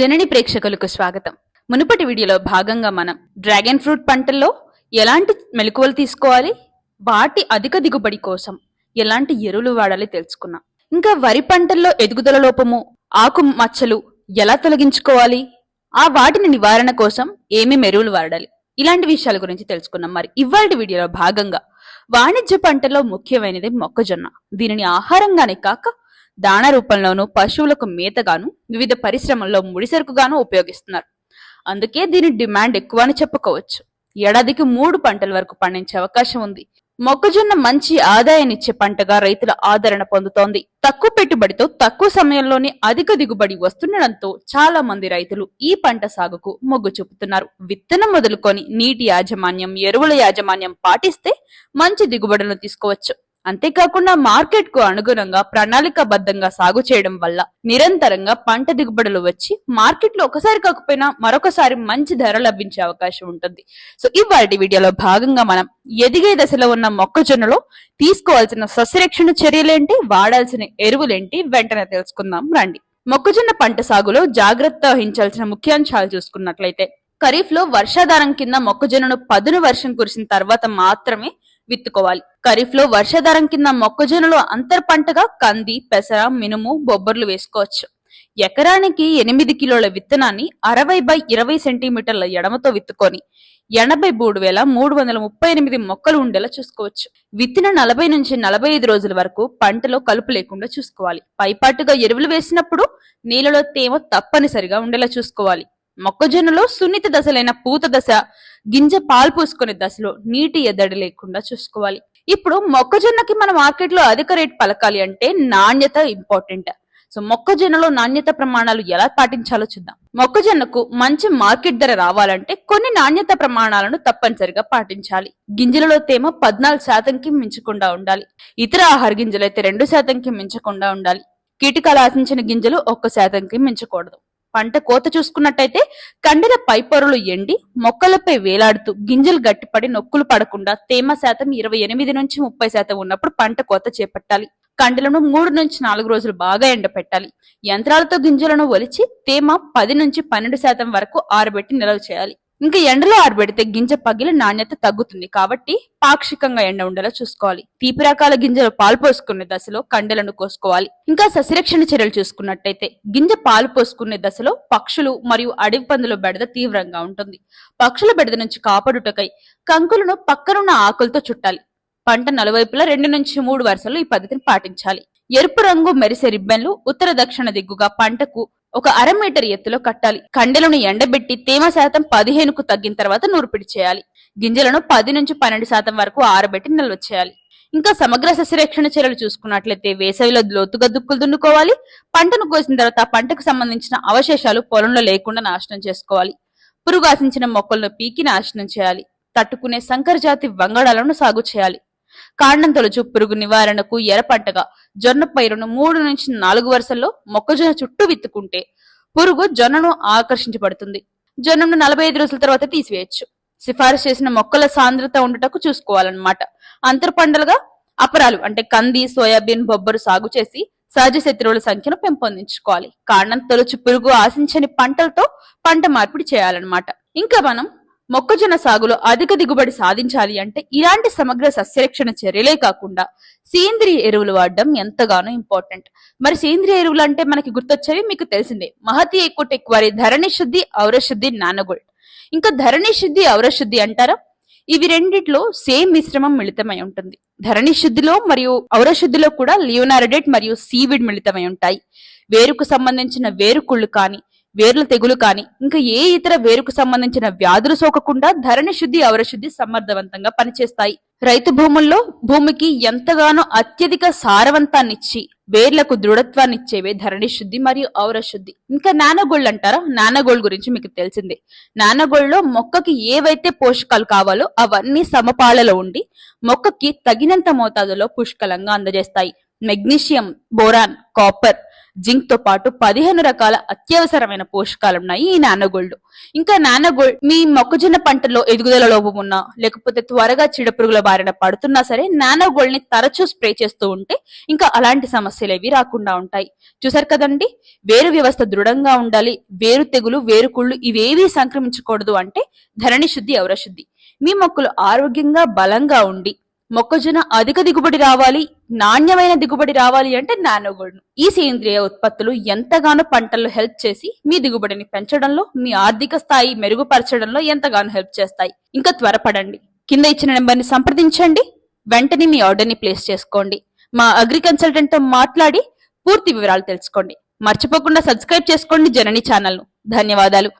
జనని ప్రేక్షకులకు స్వాగతం. మునుపటి వీడియోలో భాగంగా మనం డ్రాగన్ ఫ్రూట్ పంటల్లో ఎలాంటి మెలకువలు తీసుకోవాలి? వాటి అధిక దిగుబడి కోసం ఎలాంటి ఎరువులు వాడాలి తెలుసుకున్నాం. ఇంకా వరి పంటల్లో ఎదుగుదల లోపము ఆకు మచ్చలు ఎలా తొలగించుకోవాలి? ఆ వాటిని నివారణ కోసం ఏమేమి ఎరువులు వాడాలి? ఇలాంటి విషయాల గురించి తెలుసుకున్నాం. మరి ఇవాళ వీడియోలో భాగంగా వాణిజ్య పంటలో ముఖ్యమైనది మొక్కజొన్న. దీనిని ఆహారంగానే కాక దాణ రూపంలోనూ పశువులకు మేతగాను వివిధ పరిశ్రమల్లో ముడిసరుకుగాను ఉపయోగిస్తున్నారు. అందుకే దీని డిమాండ్ ఎక్కువ అని చెప్పుకోవచ్చు. ఏడాదికి మూడు పంటల వరకు పండించే అవకాశం ఉంది. మొక్కజొన్న మంచి ఆదాయాన్నిచ్చే పంటగా రైతుల ఆదరణ పొందుతోంది. తక్కువ పెట్టుబడితో తక్కువ సమయంలోనే అధిక దిగుబడి వస్తుండడంతో చాలా మంది రైతులు ఈ పంట సాగుకు మొగ్గు చూపుతున్నారు. విత్తనం మొదలుకొని నీటి యాజమాన్యం ఎరువుల యాజమాన్యం పాటిస్తే మంచి దిగుబడులను తీసుకోవచ్చు. అంతేకాకుండా మార్కెట్కు అనుగుణంగా ప్రణాళికాబద్ధంగా సాగు చేయడం వల్ల నిరంతరంగా పంట దిగుబడులు వచ్చి మార్కెట్లో ఒకసారి కాకపోయినా మరొకసారి మంచి ధర లభించే అవకాశం ఉంటుంది. సో ఇవాటి వీడియోలో భాగంగా మనం ఎదిగే దశలో ఉన్న మొక్కజొన్నలో తీసుకోవాల్సిన సస్యరక్షణ చర్యలేంటి వాడాల్సిన ఎరువులేంటి వెంటనే తెలుసుకుందాం. రండి. మొక్కజొన్న పంట సాగులో జాగ్రత్త వహించాల్సిన ముఖ్యాంశాలు చూసుకున్నట్లయితే ఖరీఫ్లో వర్షాధారం కింద మొక్కజొన్నను పదును వర్షం కురిసిన తర్వాత మాత్రమే విత్తుకోవాలి. ఖరీఫ్లో వర్షాధారం కింద మొక్కజొన్నలో అంతర్ పంటగా కంది పెసర మినుము బొబ్బర్లు వేసుకోవచ్చు. ఎకరానికి ఎనిమిది కిలోల విత్తనాన్ని అరవై బై ఇరవై సెంటీమీటర్ల ఎడమతో విత్తుకొని ఎనభై మూడు వేల మూడు వందల ముప్పై ఎనిమిది మొక్కలు ఉండేలా చూసుకోవచ్చు. విత్తిన నలభై నుంచి నలభై ఐదు రోజుల వరకు పంటలో కలుపు లేకుండా చూసుకోవాలి. పైపాటుగా ఎరువులు వేసినప్పుడు నీళ్ళలో తేమ తప్పనిసరిగా ఉండేలా చూసుకోవాలి. మొక్కజొన్నలో సున్నిత దశలైన పూత దశ గింజ పాలు పూసుకునే దశలో నీటి ఎద్దడి లేకుండా చూసుకోవాలి. ఇప్పుడు మొక్కజొన్నకి మన మార్కెట్లో అధిక రేట్ పలకాలి అంటే నాణ్యత ఇంపార్టెంట్. సో మొక్కజొన్నలో నాణ్యత ప్రమాణాలు ఎలా పాటించాలో చూద్దాం. మొక్కజొన్నకు మంచి మార్కెట్ ధర రావాలంటే కొన్ని నాణ్యత ప్రమాణాలను తప్పనిసరిగా పాటించాలి. గింజలలో తేమ పద్నాలుగు శాతంకి మించకుండా ఉండాలి. ఇతర ఆహార గింజలు అయితే రెండు శాతంకి మించకుండా ఉండాలి. కీటకాలు ఆశించిన గింజలు ఒక్క శాతంకి మించకూడదు. పంట కోత చూసుకున్నట్టయితే కండెల పై పొరలు ఎండి మొక్కలపై వేలాడుతూ గింజలు గట్టిపడి నొక్కులు పడకుండా తేమ శాతం ఇరవై ఎనిమిది నుంచి ముప్పై శాతం ఉన్నప్పుడు పంట కోత చేపట్టాలి. కండెలను మూడు నుంచి నాలుగు రోజులు బాగా ఎండపెట్టాలి. యంత్రాలతో గింజలను ఒలిచి తేమ పది నుంచి పన్నెండు శాతం వరకు ఆరబెట్టి నిల్వ చేయాలి. ఇంకా ఎండలో ఆరబెడితే గింజ పగిలి నాణ్యత తగ్గుతుంది కాబట్టి పాక్షికంగా ఎండ ఉండేలా చూసుకోవాలి. తీపి రకాల గింజలు పాలు పోసుకునే దశలో కండెలను కోసుకోవాలి. ఇంకా సస్యరక్షణ చర్యలు చూసుకున్నట్టయితే గింజ పాలు పోసుకునే దశలో పక్షులు మరియు అడవి పందుల బెడద తీవ్రంగా ఉంటుంది. పక్షుల బెడద నుంచి కాపాడుటకై కంకులను పక్కనున్న ఆకులతో చుట్టాలి. పంట నలువైపులా రెండు నుంచి మూడు వరుసలు ఈ పద్ధతిని పాటించాలి. ఎరుపు రంగు మెరిసే రిబ్బన్లు ఉత్తర దక్షిణ దిగ్గుగా పంటకు ఒక అర మీటర్ ఎత్తులో కట్టాలి. కండెలను ఎండబెట్టి తేమ శాతం పదిహేనుకు తగ్గిన తర్వాత నూర్పిడి చేయాలి. గింజలను పది నుంచి పన్నెండు శాతం వరకు ఆరబెట్టి నిల్వ చేయాలి. ఇంకా సమగ్ర సస్యరక్షణ చర్యలు చూసుకున్నట్లయితే వేసవిలో లోతుగా దుక్కులు దున్నుకోవాలి. పంటను కోసిన తర్వాత పంటకు సంబంధించిన అవశేషాలు పొలంలో లేకుండా నాశనం చేసుకోవాలి. పురుగు ఆశించిన మొక్కలను పీకి నాశనం చేయాలి. తట్టుకునే సంకర జాతి వంగడాలను సాగు చేయాలి. కాండం తొలచు పురుగు నివారణకు ఎరపంటగా జొన్న పైరును మూడు నుంచి నాలుగు వరుసల్లో మొక్కజొన్న చుట్టూ విత్తుకుంటే పురుగు జొన్నను ఆకర్షించబడుతుంది. జొన్నను నలభై ఐదు రోజుల తర్వాత తీసివేయచ్చు. సిఫారసు చేసిన మొక్కల సాంద్రత ఉండటకు చూసుకోవాలన్నమాట. అంతర పంటలుగా అపరాలు అంటే కంది సోయాబీన్ బొబ్బరు సాగు చేసి సహజ శత్రువుల సంఖ్యను పెంపొందించుకోవాలి. కాండం తొలచు పురుగు ఆశించని పంటలతో పంట మార్పిడి చేయాలన్నమాట. ఇంకా మనం మొక్కజొన్న సాగులో అధిక దిగుబడి సాధించాలి అంటే ఇలాంటి సమగ్ర సస్యరక్షణ చర్యలే కాకుండా సేంద్రియ ఎరువులు వాడడం ఎంతగానో ఇంపార్టెంట్. మరి సేంద్రియ ఎరువులు అంటే మనకి గుర్తొచ్చేవి మీకు తెలిసిందే. మహతి ఎక్కువ వారి ధరణి శుద్ధి ఔరశుద్ధి నానగోల్డ్. ఇంకా ధరణి శుద్ధి ఔరశుద్ధి అంటారా? ఇవి రెండిట్లో సేమ్ మిశ్రమం మిళితమై ఉంటుంది. ధరణి శుద్ధిలో మరియు ఔరశుద్ధిలో కూడా లియోనారడేట్ మరియు సీవిడ్ మిళితమై ఉంటాయి. వేరుకు సంబంధించిన వేరుకుళ్ళు కానీ వేర్ల తెగులు కానీ ఇంకా ఏ ఇతర వేరుకు సంబంధించిన వ్యాధులు సోకకుండా ధరణి శుద్ధి అవరశుద్ధి సమర్థవంతంగా పనిచేస్తాయి. రైతు భూముల్లో భూమికి ఎంతగానో అత్యధిక సారవంతాన్నిచ్చి వేర్లకు దృఢత్వాన్నిచ్చేవే ధరణి శుద్ధి మరియు ఔరశుద్ధి ఇంకా నానగోళ్ళు అంటారా? నానగోల్డ్ గురించి మీకు తెలిసిందే. నానగోళ్ళలో మొక్కకి ఏవైతే పోషకాలు కావాలో అవన్నీ సమపాలలో ఉండి మొక్కకి తగినంత మోతాదులో పుష్కలంగా అందజేస్తాయి. మెగ్నీషియం బోరాన్ కాపర్ జింక్తో పాటు పదిహేను రకాల అత్యవసరమైన పోషకాలు ఉన్నాయి ఈ నానగోల్డ్ ఇంకా నానగోల్డ్ మీ మొక్కజొన్న పంటలో ఎదుగుదల లోపం ఉన్నా లేకపోతే త్వరగా చీడపురుగుల బారిన పడుతున్నా సరే నానగోల్డ్ని తరచూ స్ప్రే చేస్తూ ఉంటే ఇంకా అలాంటి సమస్యలు ఏవి రాకుండా ఉంటాయి. చూసారు కదండి? వేరు వ్యవస్థ దృఢంగా ఉండాలి వేరు తెగులు వేరు కుళ్ళు ఇవేవి సంక్రమించకూడదు అంటే ధరణి శుద్ధి అవరశుద్ధి మీ మొక్కలు ఆరోగ్యంగా బలంగా ఉండి మొక్కజొన్న అధిక దిగుబడి రావాలి నాణ్యమైన దిగుబడి రావాలి అంటే నానోగోల్డ్ ఈ సేంద్రియ ఉత్పత్తులు ఎంతగానో పంటల్లో హెల్ప్ చేసి మీ దిగుబడిని పెంచడంలో మీ ఆర్థిక స్థాయి మెరుగుపరచడంలో ఎంతగానో హెల్ప్ చేస్తాయి. ఇంకా త్వరపడండి. కింద ఇచ్చిన నెంబర్ని సంప్రదించండి. వెంటనే మీ ఆర్డర్ని ప్లేస్ చేసుకోండి. మా అగ్రి మాట్లాడి పూర్తి వివరాలు తెలుసుకోండి. మర్చిపోకుండా సబ్స్క్రైబ్ చేసుకోండి జనని ఛానల్ను. ధన్యవాదాలు.